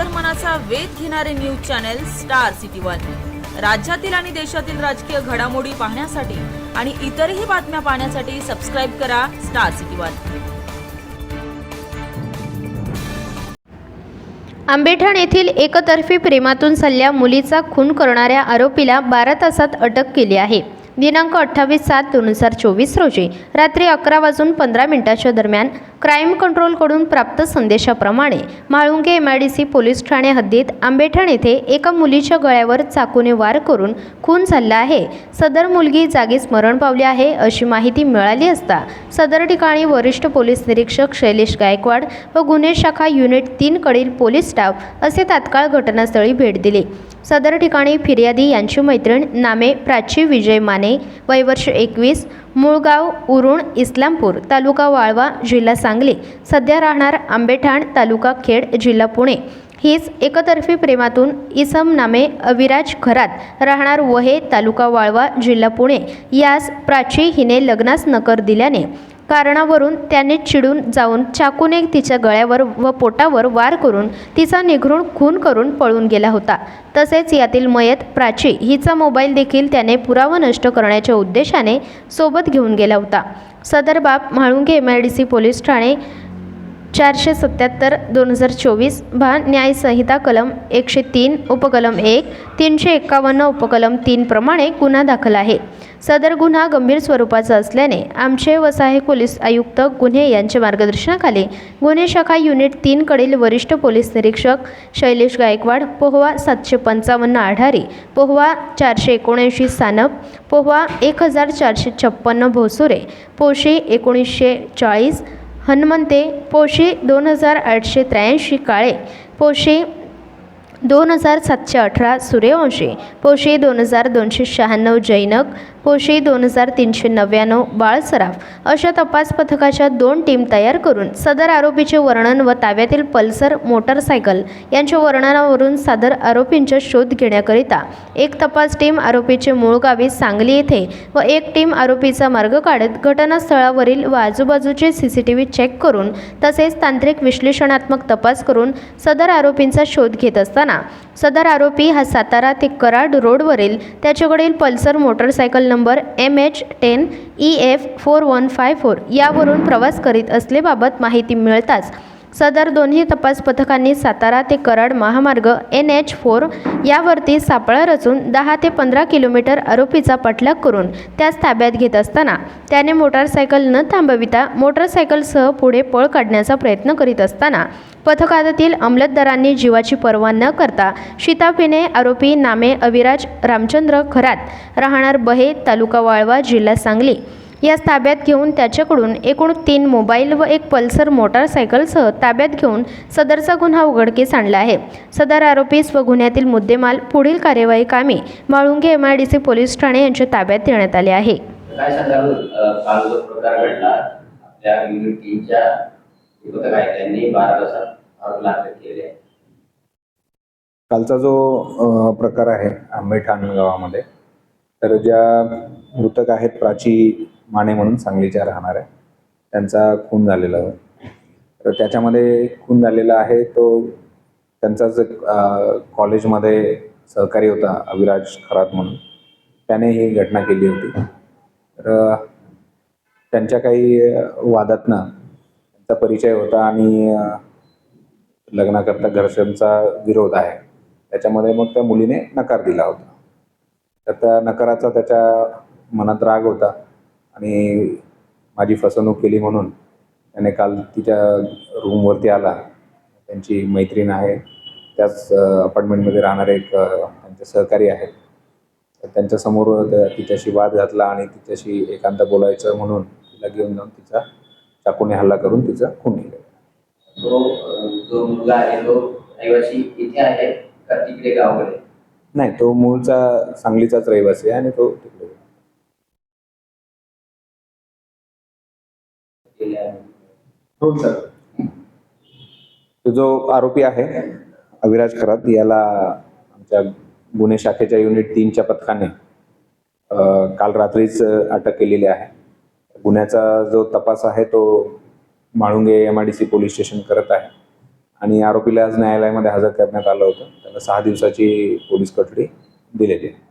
अंतर्मनाचा वेध घेणारे news channel star city one. राज्यातील आणि देशातील राजकीय घडामोडी पाहण्यासाठी आणि इतरही बातम्या पाहण्यासाठी सबस्क्राईब करा स्टार सिटी वन. आंबेठण येथील एकतर्फी प्रेमातून सल्ल्या मुलीचा खून करणाऱ्या आरोपीला बारा तासात अटक केली आहे. दिनांक अठ्ठावीस सात दोन हजार चोवीस रोजी रात्री अकरा वाजून पंधरा मिनिटाच्या दरम्यान क्राईम कंट्रोलकडून प्राप्त संदेशाप्रमाणे Mhalunge M I D C police Thane हद्दीत आंबेठण येथे एका मुलीच्या गळ्यावर चाकूने वार करून खून झाला आहे. सदर मुलगी जागीच मरण पावली आहे अशी माहिती मिळाली असता सदर ठिकाणी वरिष्ठ पोलीस निरीक्षक शैलेश गायकवाड व गुन्हे शाखा युनिट तीनकडील पोलीस स्टाफ असे तात्काळ घटनास्थळी भेट दिली. सदर ठिकाणी फिर्यादी यांची मैत्रीण नामे प्राची विजय माने वयवर्ष एकवीस मूळगाव उरुण इस्लामपूर तालुका वाळवा जिल्हा सांगली. सध्या राहणार आंबेठाण तालुका खेड जिल्हा पुणे. हीच एकतर्फी प्रेमातून इसम नामे अविराज घरात राहणार वहे तालुका वाळवा जिल्हा पुणे. यास प्राची हिने लग्नास नकार दिल्याने कारणावरून त्याने चिडून जाऊन चाकूने तिच्या गळ्यावर व पोटावर वार करून तिचा निघरून खून करून पळून गेला होता. तसेच यातील मयत प्राची हिचा मोबाईल देखील त्याने पुरावा नष्ट करण्याच्या उद्देशाने सोबत घेऊन गेला होता. सदर बाब Mhalunge M I D C police Thane चारशे सत्याहत्तर दोन हजार चोवीस भा न्यायसंहिता कलम एकशे तीन उपकलम एक तीनशे एकावन्न उपकलम तीनप्रमाणे गुन्हा दाखल आहे. सदर गुन्हा गंभीर स्वरूपाचा असल्याने आमचे वसाहे पोलीस आयुक्त गुन्हे यांच्या मार्गदर्शनाखाली गुन्हे शाखा युनिट तीनकडील वरिष्ठ पोलीस निरीक्षक शैलेश गायकवाड पोहवा सातशे पंचावन्न आढारी पोहवा चारशे एकोणऐंशी सानप पोहवा एक हजार चारशे छप्पन्न भोसुरे पोशी एकोणीसशे चाळीस हनुमंते पोशी दोन हजार आठशे त्र्याऐंशी काळे पोशे दोन हजार सातशे अठरा सूर्यवंशी पोशे दोन हजार दोनशे शहाण्णव जैनक पोशी दोन हजार तीनशे नव्याण्णव बाळ सराफ अशा तपास पथकाच्या दोन टीम तयार करून सदर आरोपीचे वर्णन व ताब्यातील पल्सर मोटरसायकल यांच्या वर्णनावरून सदर आरोपींचा शोध घेण्याकरिता एक तपास टीम आरोपीचे मूळ गावी सांगली येथे व एक टीम आरोपीचा मार्ग काढत घटनास्थळावरील व आजूबाजूचे C C T V check करून तसेच तांत्रिक विश्लेषणात्मक तपास करून सदर आरोपींचा शोध घेत असताना सदर आरोपी हा सातारा ते कराड रोडवरील त्याच्याकडील pulsar motorcycle number M H ten E F four one five four यावरून प्रवास करीत असलेबाबत माहिती मिळताच सदर दोन्ही तपास पथकांनी सातारा ते कराड महामार्ग एन एच फोर यावरती सापळा रचून दहा ते पंधरा किलोमीटर आरोपीचा पाठलाग करून त्यास ताब्यात घेत असताना त्याने मोटारसायकल न थांबविता मोटारसायकलसह पुढे पळ काढण्याचा प्रयत्न करीत असताना पथकातील अंमलदारांनी जीवाची पर्वा न करता शिताफीने आरोपी नामे अविराज रामचंद्र खरात राहणार बहे तालुका वाळवा जिल्हा सांगली. यास ताब्यात घेऊन त्याच्याकडून एकूण तीन मोबाईल व एक पल्सर मोटारसायकलसह ताब्यात घेऊन सदरचा गुन्हा उघडकीस आणला आहे. सदर आरोपीस व गुन्ह्यातील मुद्देमाल पुढील कार्यवाही कामी Malunge M I D C police Thane यांच्या ताब्यात देण्यात आले आहे. काय सांगाल अ, काल जो प्रकार घडला आपल्या युनिट टीमच्या जे पथक आहे त्यांनी बारा तासात आरोपीला अटक केली. आहे कालचा जो प्रकार आहे आंबेठाण गावामध्ये तर ज्या मृतक आहेत प्राची माने म्हणून सांगलीच्या राहणार आहे. त्यांचा खून झालेला आहे. तर त्याच्यामध्ये खून झालेला आहे तो त्यांचा एक कॉलेजमध्ये सहकारी होता अविराज खरात म्हणून. त्याने ही घटना केली होती. तर त्यांच्या काही वादातनं त्यांचा परिचय होता आणि लग्नाकरता घरच्यांचा विरोध आहे. त्याच्यामध्ये मग त्या मुलीने नकार दिला होता. तर त्या नकाराचा त्याच्या मनात राग होता. आणि माझी फसवणूक केली म्हणून त्याने काल तिच्या रूमवरती आला. त्यांची मैत्रीण आहे. त्याच अपार्टमेंटमध्ये राहणारे एक त्यांचे सहकारी आहेत. तर त्यांच्यासमोर त्या- तिच्याशी वाद घातला आणि तिच्याशी एकांत बोलायचं म्हणून तिला घेऊन जाऊन तिचा चाकूने हल्ला करून तिचा खून केला. तो जो मुलगा आहे तो रहिवासी इथे आहे का तिकडे गावाकडे? नाही तो मूळचा सांगलीचाच रहिवासी आहे आणि तो तिकडे केले आहे हो सर. जो आरोपी आहे अविराज खरात याला आमच्या गुन्हे शाखेच्या युनिट तीनच्या पथकाने काल रात्रीच अटक केलेली आहे. गुन्ह्याचा जो तपास आहे तो Malunge M I D C police station करत आहे. आणि आरोपीला आज न्यायालयामध्ये हजर करण्यात आलं होतं. त्याला सहा दिवसाची पोलीस कोठडी दिलेली आहे.